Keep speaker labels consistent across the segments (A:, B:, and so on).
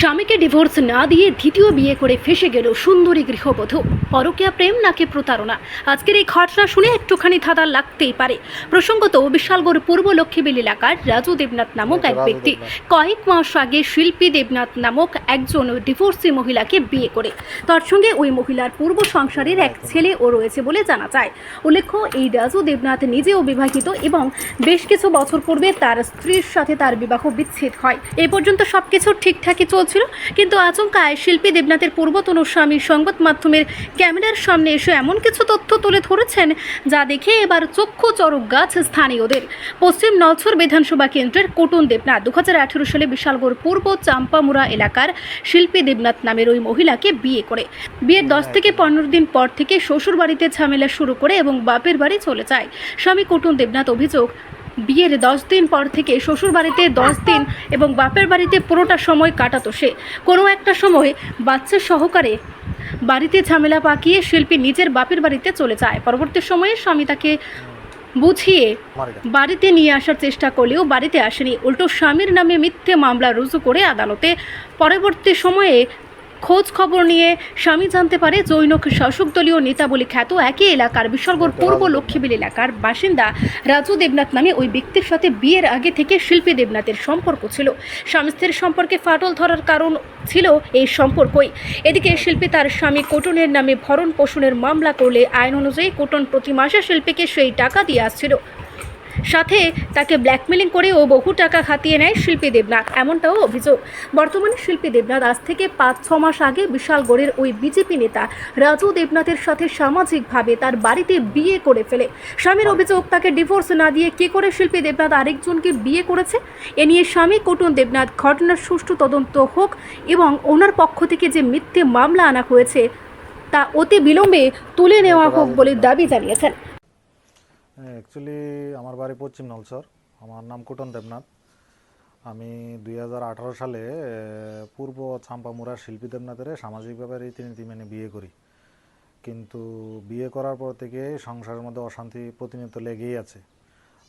A: স্বামীকে ডিভোর্স না দিয়ে দ্বিতীয় বিয়ে করে ফেসে গেল সুন্দরী গৃহবধূ। পরকীয়া প্রেম নাকি প্রতারণা? আজকের এই ঘটনা শুনে একটুখানি ধাঁধা লাগতেই পারে। প্রসঙ্গত বিশালগড় পূর্ব লক্ষ্মীবিল এলাকার রাজু দেবনাথ নামক এক ব্যক্তি কয়েক মাস আগে শিল্পী দেবনাথ নামক একজন ডিভোর্সি মহিলাকে বিয়ে করে। তার সঙ্গে ওই মহিলার পূর্ব সংসারের এক ছেলে ও রয়েছে বলে জানা যায়। উল্লেখ্য এই রাজু দেবনাথ নিজেও বিবাহিত এবং বেশ কিছু বছর পূর্বে তার স্ত্রীর সাথে তার বিবাহ বিচ্ছেদ হয়। এই পর্যন্ত সবকিছু ঠিকঠাকই চলছিল, কিন্তু আচমকায় শিল্পী দেবনাথের পূর্বতন স্বামী সংবাদ মাধ্যমের ক্যামেরার সামনে এসে এমন কিছু তথ্য তুলে ধরেছেন যা দেখে এবার চক্ষু চরক গাছ স্থানীয়দের। পশ্চিম নলছর বিধানসভা কেন্দ্রের কোটন দেবনাথ দু হাজার আঠারো সালে বিশালগড় পূর্ব চাম্পামুরা এলাকার শিল্পী দেবনাথ নামের ওই মহিলাকে বিয়ে করে। বিয়ের দশ থেকে পনেরো দিন পর থেকে শ্বশুর বাড়িতে ঝামেলা শুরু করে এবং বাপের বাড়ি চলে যায়। স্বামী কোটন দেবনাথ অভিযোগ বিয়ের দশ দিন পর থেকে শ্বশুর বাড়িতে দশ দিন এবং বাপের বাড়িতে পুরোটা সময় কাটাতো সে। কোনো একটা সময় বাচ্চা সহকারে বাড়িতে ঝামেলা পাকিয়ে শিল্পী নিজের বাপের বাড়িতে চলে যায়। পরবর্তী সময়ে স্বামী তাকে বুঝিয়ে বাড়িতে নিয়ে আসার চেষ্টা করলেও বাড়িতে আসেনি। উল্টো স্বামীর নামে মিথ্যে মামলা রুজু করে আদালতে। পরবর্তী সময়ে খোঁজ খবর নিয়ে স্বামী জানতে পারে জৈনক শাসক দলীয় নেতা বলে খ্যাত একই এলাকার বিসর্গর পূর্ব লক্ষ্মীবিল এলাকার বাসিন্দা রাজু দেবনাথ নামে ওই ব্যক্তির সাথে বিয়ের আগে থেকে শিল্পী দেবনাথের সম্পর্ক ছিল। স্বামী স্ত্রীর সম্পর্কে ফাটল ধরার কারণ ছিল এই সম্পর্কই। এদিকে শিল্পী তার স্বামী কোটনের নামে ভরণ পোষণের মামলা করলে আইন অনুযায়ী কোটন প্রতি মাসে শিল্পীকে সেই টাকা দিয়ে আসছিল। সাথে তাকে ব্ল্যাকমেলিং করে ও বহু টাকা খাতিয়ে নেয় শিল্পী দেবনাথ, এমনটাও অভিযোগ। বর্তমানে শিল্পী দেবনাথ আজ থেকে পাঁচ, ছ মাস আগে বিশালগড়ের ওই বিজেপি নেতা রাজু দেবনাথের সাথে সামাজিকভাবে তার বাড়িতে বিয়ে করে ফেলে। স্বামীর অভিযোগ, তাকে ডিভোর্স না দিয়ে কী করে শিল্পী দেবনাথ আরেকজনকে বিয়ে করেছে? এ নিয়ে স্বামী কোটন দেবনাথ ঘটনার সুষ্ঠু তদন্ত হোক এবং ওনার পক্ষ থেকে যে মিথ্যে মামলা আনা হয়েছে তা অতি বিলম্বে তুলে নেওয়া হোক বলে দাবি জানিয়েছেন।
B: অ্যাকচুয়ালি আমার বাড়ি পশ্চিম নলসর। আমার নাম কুটন দেবনাথ। আমি দুই হাজার আঠারো সালে পূর্ব চাম্পামুড়ার শিল্পী দেবনাথের সামাজিকভাবে রীতিনীতি মেনে বিয়ে করি। কিন্তু বিয়ে করার পর থেকে সংসারের মধ্যে অশান্তি প্রতিনিয়ত লেগেই আছে।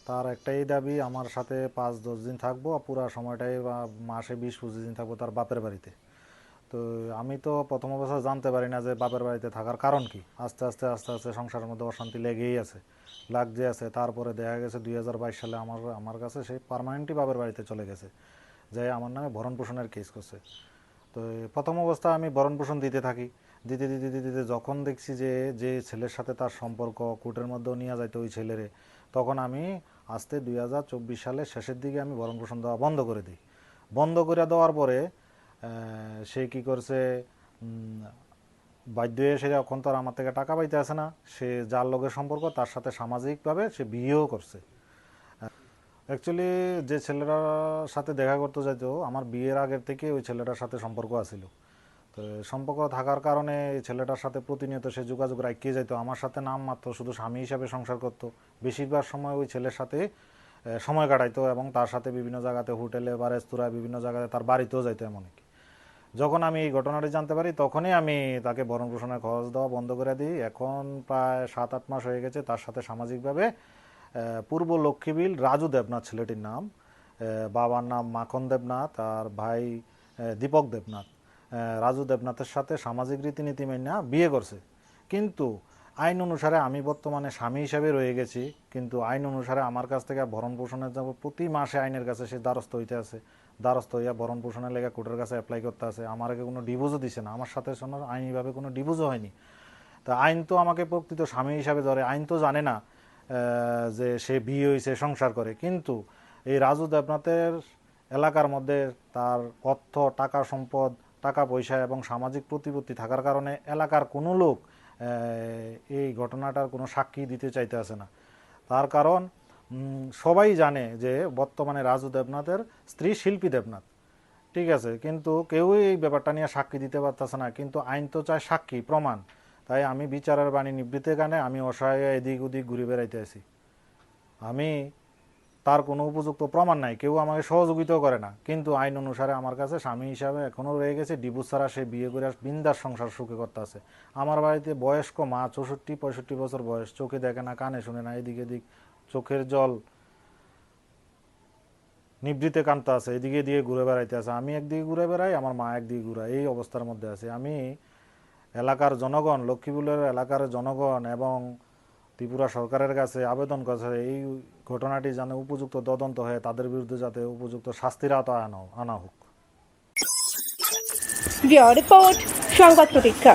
B: তার একটাই দাবি, আমার সাথে পাঁচ দশ দিন থাকব পুরা সময়টাই মাসে বিশ পঁচিশ দিন থাকব তার বাপের বাড়িতে। তো আমি তো প্রথম অবস্থা জানতে পারি না যে বাপের বাড়িতে থাকার কারণ কি। আস্তে আস্তে আস্তে আস্তে সংসারের মধ্যে অশান্তি লেগেই আছে, লাগছে আছে। তারপরে দেখা গেছে দুই হাজার বাইশ সালে আমার আমার কাছে সেই পার্মানেন্টলি বাপের বাড়িতে চলে গেছে, যে আমার নামে ভরণ পোষণের কেস করছে। তো প্রথম অবস্থা আমি ভরণ পোষণ দিতে থাকি, দিতে দিতে দিতে দিতে যখন দেখছি যে যে ছেলের সাথে তার সম্পর্ক, কোর্টের মধ্যেও নিয়ে যাইতো ওই ছেলেরে, তখন আমি আস্তে দুই সালের শেষের দিকে আমি ভরণ পোষণ দেওয়া বন্ধ করে দিই। বন্ধ করে দেওয়ার পরে সে কি করছে? বাধ্য হয়ে সে এখন তো আর আমার থেকে টাকা পাইতে আসে না। সে যার লোকের সম্পর্ক, তার সাথে সামাজিকভাবে সে বিয়েও করছে। অ্যাকচুয়ালি যে ছেলেটার সাথে দেখা করতে যাইতো, আমার বিয়ের আগের থেকে ওই ছেলেটার সাথে সম্পর্ক আছিল। তো সম্পর্ক থাকার কারণে এই ছেলেটার সাথে প্রতিনিয়ত সে যোগাযোগ রাখিয়ে যেত আমার সাথে নাম মাত্র শুধু স্বামী হিসাবে সংসার করতো। বেশিরভাগ সময় ওই ছেলের সাথে সময় কাটাইতো এবং তার সাথে বিভিন্ন জায়গাতে হোটেলে বা রেস্তোরাঁ বিভিন্ন জায়গাতে তার বাড়িতেও যাইতো এমনকি। যখন আমি এই ঘটনাটি জানতে পারি, তখনই আমি তাকে ভরণ পোষণের খরচ দেওয়া বন্ধ করে দিই। এখন প্রায় সাত, আট মাস হয়ে গেছে, তার সাথে সামাজিকভাবে পূর্ব লক্ষ্মীবিল রাজু দেবনাথ ছেলেটির নাম বাবার নাম মাখন দেবনাথ আর ভাই দীপক দেবনাথ। রাজু দেবনাথের সাথে সামাজিক রীতিনীতি মেনে বিয়ে করছে। কিন্তু আইন অনুসারে আমি বর্তমানে স্বামী হিসাবে রয়ে গেছি, কিন্তু আইন অনুসারে আমার কাছ থেকে ভরণ পোষণের প্রতি মাসে আইনের কাছে সে দ্বারস্থ হইতে আছে। দ্বারস্থ হইয়া ভরণ পোষণের লেগে কোর্টের কাছে অ্যাপ্লাই করতে আছে। আমার আগে কোনো ডিভোর্সও দিছে না। আমার সাথে শোনো আইনিভাবে কোনো ডিভোর্সও হয়নি। তা আইন তো আমাকে প্রকৃত স্বামী হিসাবে ধরে। আইন তো জানে না যে সে বিয়ে হয়েছে সংসার করে। কিন্তু এই রাজু দেবনাথের এলাকার মধ্যে তার অর্থ, টাকা সম্পদ, টাকা পয়সা এবং সামাজিক প্রতিপত্তি থাকার কারণে এলাকার কোনো লোক এই ঘটনাটার কোনো সাক্ষী দিতে চাইতে আসে না। তার কারণ সবাই জানে যে বর্তমানে রাজু দেবনাথের স্ত্রী শিল্পী দেবনাথ। ঠিক আছে, কিন্তু কেউই এই ব্যাপারটা নিয়ে সাক্ষী দিতে পারতেছে না। কিন্তু আইন তো চায় সাক্ষী, প্রমাণ। তাই আমি বিচারের বাণী নিবৃত্তে গানে আমি অসহায় এদিক ওদিক ঘুরে বেড়াইতে আছি। আমি তার কোনো উপযুক্ত প্রমাণ নাই, কেউ আমাকে সহযোগিতাও করে না। কিন্তু আইন অনুসারে আমার কাছে স্বামী হিসাবে এখনও রয়ে গেছে, ডিভোর্স ছাড়া সে বিয়ে করে বিন্দার সংসার সুখে করতে আছে আমার বাড়িতে বয়স্ক মা চৌষট্টি পঁয়ষট্টি বছর বয়স, চোখে দেখে না, কানে শুনে না, এদিক এদিক চোখের জল নিবৃতে কান্তা আছে, এদিকে দিয়ে ঘুরে বেড়াইতে আছে। আমি একদিকে ঘুরে বেড়াই, আমার মা একদিকে ঘুরে এই অবস্থার মধ্যে আছে। আমি এলাকার জনগণ, লক্ষ্মীপুরের এলাকার জনগণ এবং ত্রিপুরা সরকারের কাছে আবেদন করেছে, এই ঘটনাটি যেন উপযুক্ত তদন্ত হয়ে তাদের বিরুদ্ধে যাতে উপযুক্ত শাস্তির আওতায় আনা আনা হোক।
A: রিপোর্ট, সংবাদ প্রতীক্ষা।